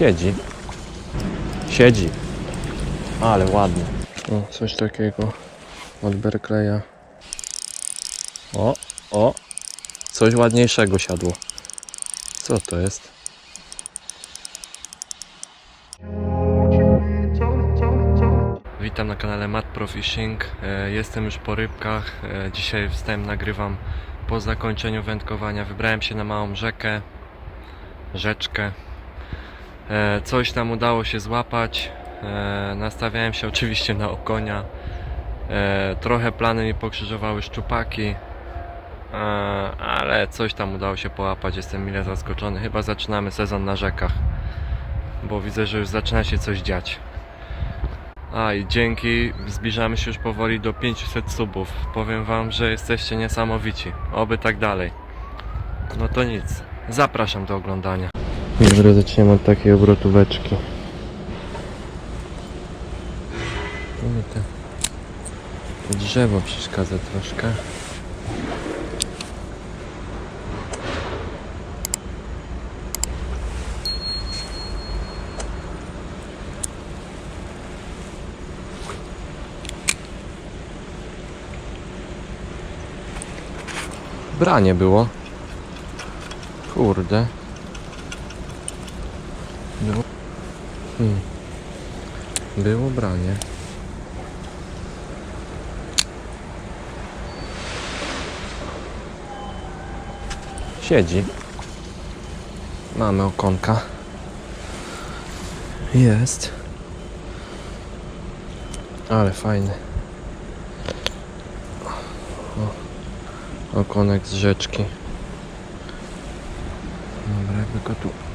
Siedzi. Siedzi. Ale ładnie. O, coś takiego od Berkleya. O, o. Coś ładniejszego siadło. Co to jest? Witam na kanale Mat Pro Fishing. E, Jestem już po rybkach. E, Dzisiaj wstęp nagrywam po zakończeniu wędkowania. Wybrałem się na małą rzekę, rzeczkę. E, Coś tam udało się złapać. E, Nastawiałem się oczywiście na okonia. E, Trochę plany mi pokrzyżowały szczupaki. Ale coś tam udało się połapać. Jestem mile zaskoczony. Chyba zaczynamy sezon na rzekach. Bo widzę, że już zaczyna się coś dziać. A i dzięki, zbliżamy się już powoli do 500 subów. Powiem wam, że jesteście niesamowici. Oby tak dalej. No to nic. Zapraszam do oglądania. Dobra, zaczniemy od takiej obrotóweczki. Tu mi te, to drzewo przeszkadza troszkę. Branie było. Kurde. Było. Hmm. Było branie. Siedzi. Mamy okonka. Jest. Ale fajny. Okonek z rzeczki. Dobra, jakby go tu...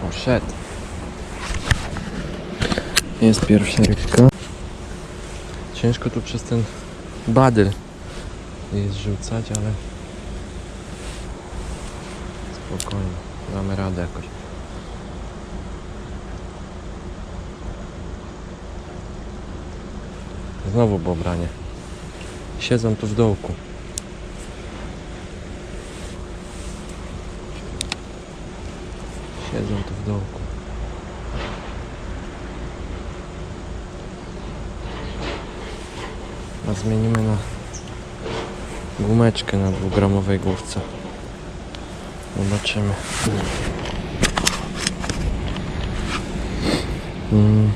Poszedł. Jest pierwsza rybka. Ciężko tu przez ten badyl jest rzucać, ale spokojnie, damy radę jakoś. Znowu bobranie. Siedzą tu w dołku. Siedzą dołku. A zmienimy na gumeczkę na dwugramowej główce. Zobaczymy. Mm.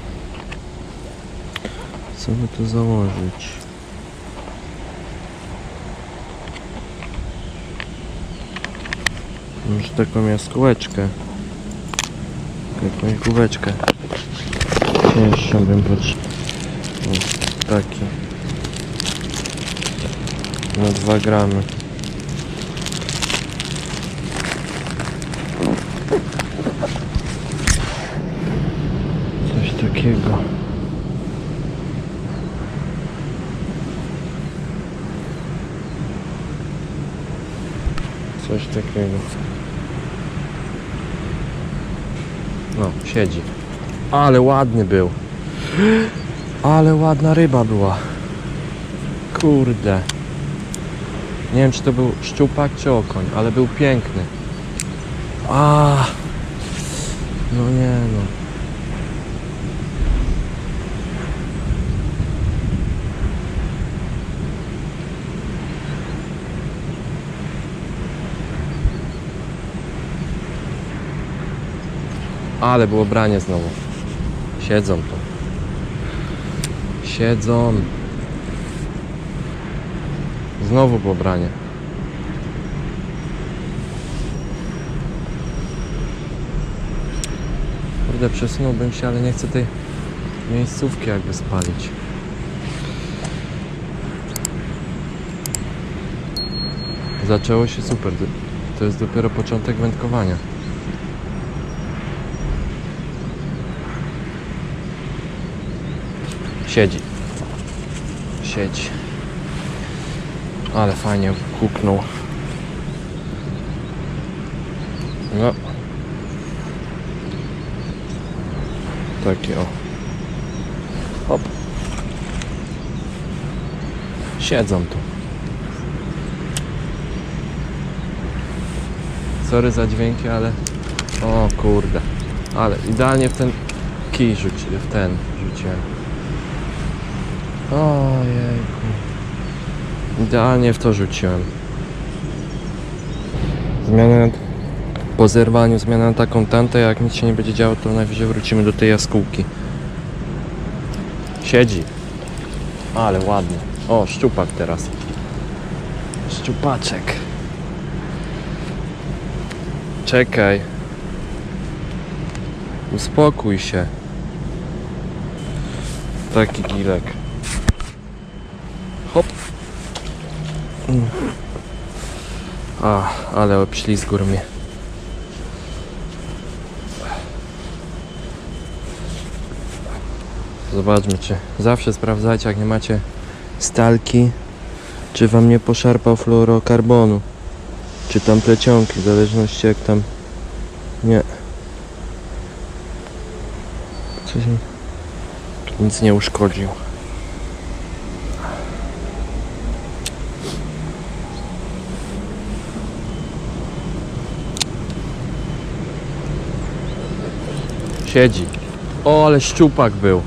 Co by tu założyć? Może taką jaskółeczkę. Jakąś główeczkę. Cięższą bym potrzebował. Taki. Na 2 gramy. Coś takiego. Coś takiego. No, siedzi. Ale ładny był. Ale ładna ryba była. Kurde. Nie wiem, czy to był szczupak, czy okoń, ale był piękny. A. No nie no. Ale było branie znowu. Siedzą tu. Siedzą. Znowu było branie. Kurde, przesunąłbym się, ale nie chcę tej miejscówki jakby spalić. Zaczęło się super. To jest dopiero początek wędkowania. Siedzi. Siedzi. Ale fajnie huknął. No. Taki o. Hop. Siedzą tu. Sorry za dźwięki, ale O kurde. Ale idealnie w ten kij rzuci, w ten rzuciłem. Ojejku. Idealnie w to rzuciłem. Zmianę po zerwaniu, zmiana na taką tantę, jak nic się nie będzie działo, to najwyżej wrócimy do tej jaskółki. Siedzi. Ale ładnie. O, szczupak teraz. Szczupaczek. Czekaj. Uspokój się. Taki gilek. Hop. Mm. A, ale obślizgur mnie. Zobaczmy, czy zawsze sprawdzajcie, jak nie macie stalki, czy wam nie poszarpał fluorokarbonu, czy tam plecionki, w zależności jak tam nie. Coś nic nie uszkodził. Siedzi. O, ale szczupak był.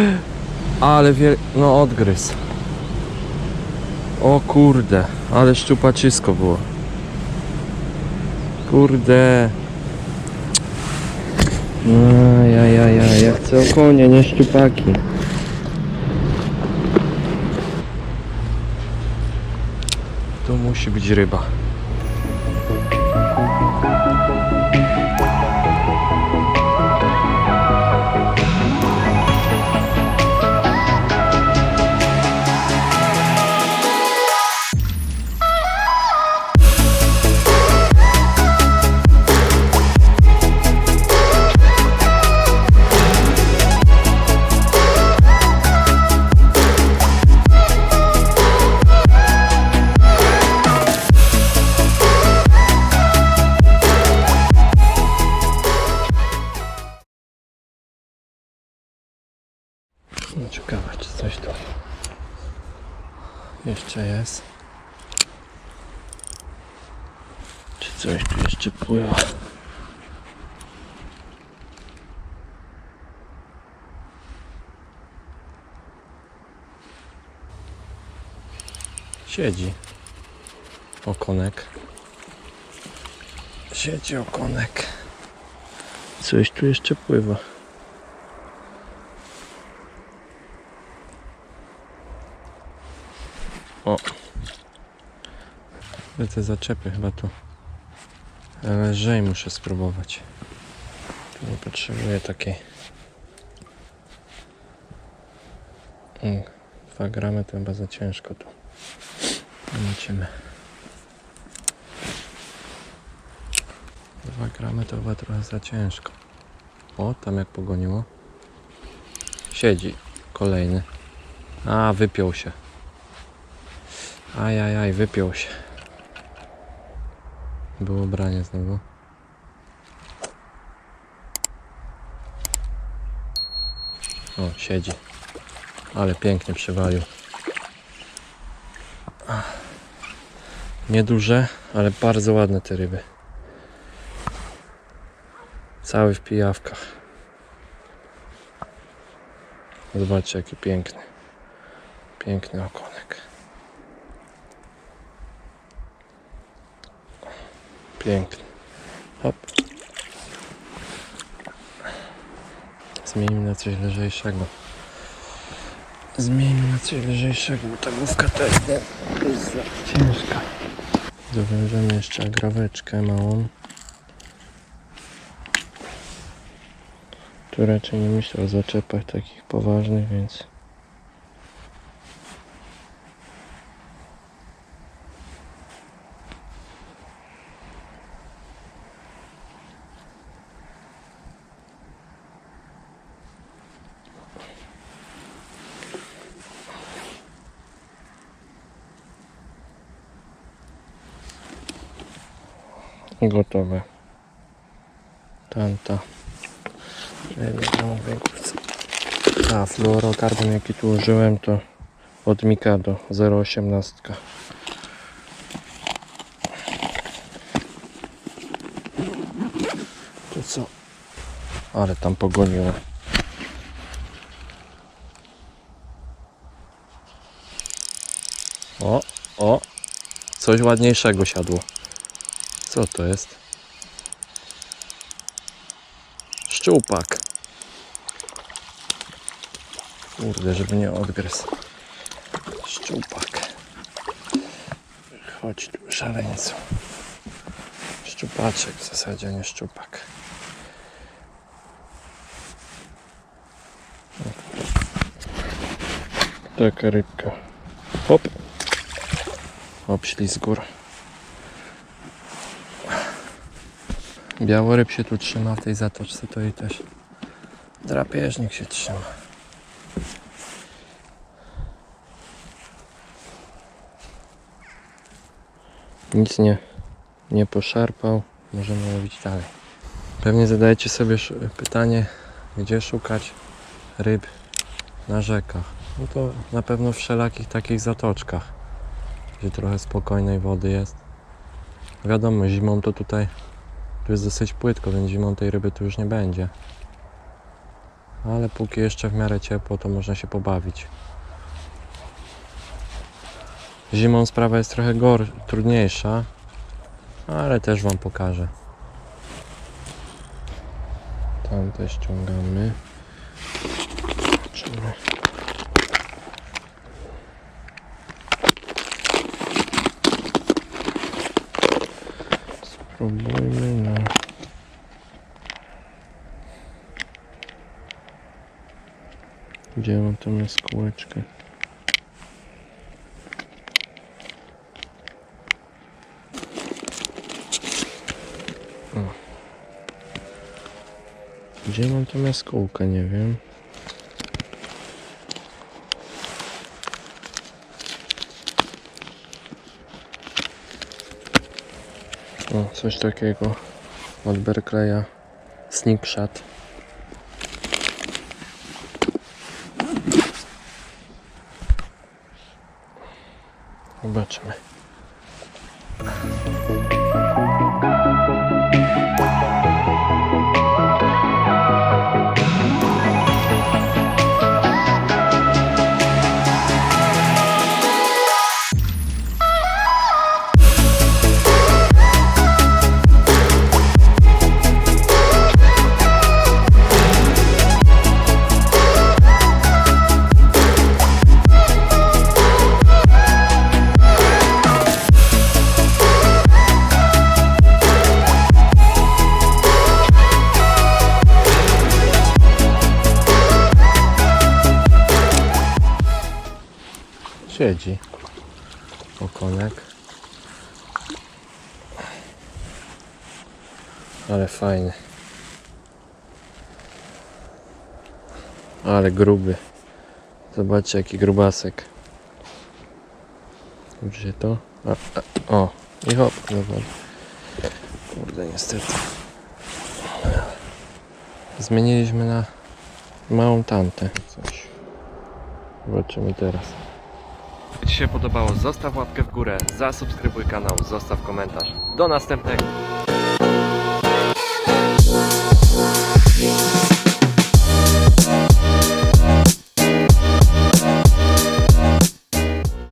Ale wiel... No odgryz. O kurde, ale szczupaczysko było. Kurde. No, ja, ja, ja, ja chcę okonie, nie szczupaki. Tu musi być ryba. Jeszcze jest. Czy coś tu jeszcze pływa? Siedzi okonek. Siedzi okonek. Coś tu jeszcze pływa. O. Te zaczepy chyba tu lżej muszę spróbować. Tu nie potrzebuję takiej. Mm, Dwa gramy to chyba za ciężko tu. Zobaczymy. Dwa gramy to chyba trochę za ciężko. O, tam jak pogoniło. Siedzi kolejny. A, wypiął się. Ajajaj, wypiął się. Było branie znowu. O, siedzi. Ale pięknie przywalił. Nieduże, ale bardzo ładne te ryby. Cały w pijawkach. Zobaczcie jaki piękny. Piękny okonek. Piękny. Hop. Zmieńmy na coś lżejszego. Zmieńmy na coś lżejszego, bo ta główka też nie- jest za ciężka. Dowiążemy jeszcze agraweczkę małą. Tu raczej nie myślę o zaczepach takich poważnych, więc... Gotowe. Tanta. A fluorokarbon jaki tu użyłem to od Mikado 0,18. To co? Ale tam pogoniło. O, o, coś ładniejszego siadło. Co to jest? Szczupak. Kurde, żeby nie odgryzł. Szczupak. Chodź tu, szaleńcu. Szczupaczek w zasadzie, nie szczupak. Taka rybka. Hop. Hop, z Białoryb się tu trzyma w tej zatoczce, to i też drapieżnik się trzyma. Nic nie, nie poszarpał, możemy łowić dalej. Pewnie zadajecie sobie pytanie, gdzie szukać ryb na rzekach. No to na pewno w wszelakich takich zatoczkach, gdzie trochę spokojnej wody jest. Wiadomo, zimą to tutaj tu jest dosyć płytko, więc zimą tej ryby tu już nie będzie. Ale póki jeszcze w miarę ciepło, to można się pobawić. Zimą sprawa jest trochę gor, trudniejsza, ale też Wam pokażę. Tam też ściągamy. Spróbujmy na... Gdzie mam tam jaskółeczkę? O. Gdzie mam tą jaskółkę? Nie wiem. O, coś takiego od Berkleya. Sneak Shot. Zobaczymy. Siedzi. Okonek. Ale fajny. Ale gruby. Zobaczcie jaki grubasek. Gdzie to? A, a, o, i hop, dobra. Kurde, niestety. Zmieniliśmy na małą tantę. Coś. Zobaczymy teraz. Ci się podobało, zostaw łapkę w górę, zasubskrybuj kanał, zostaw komentarz. Do następnego.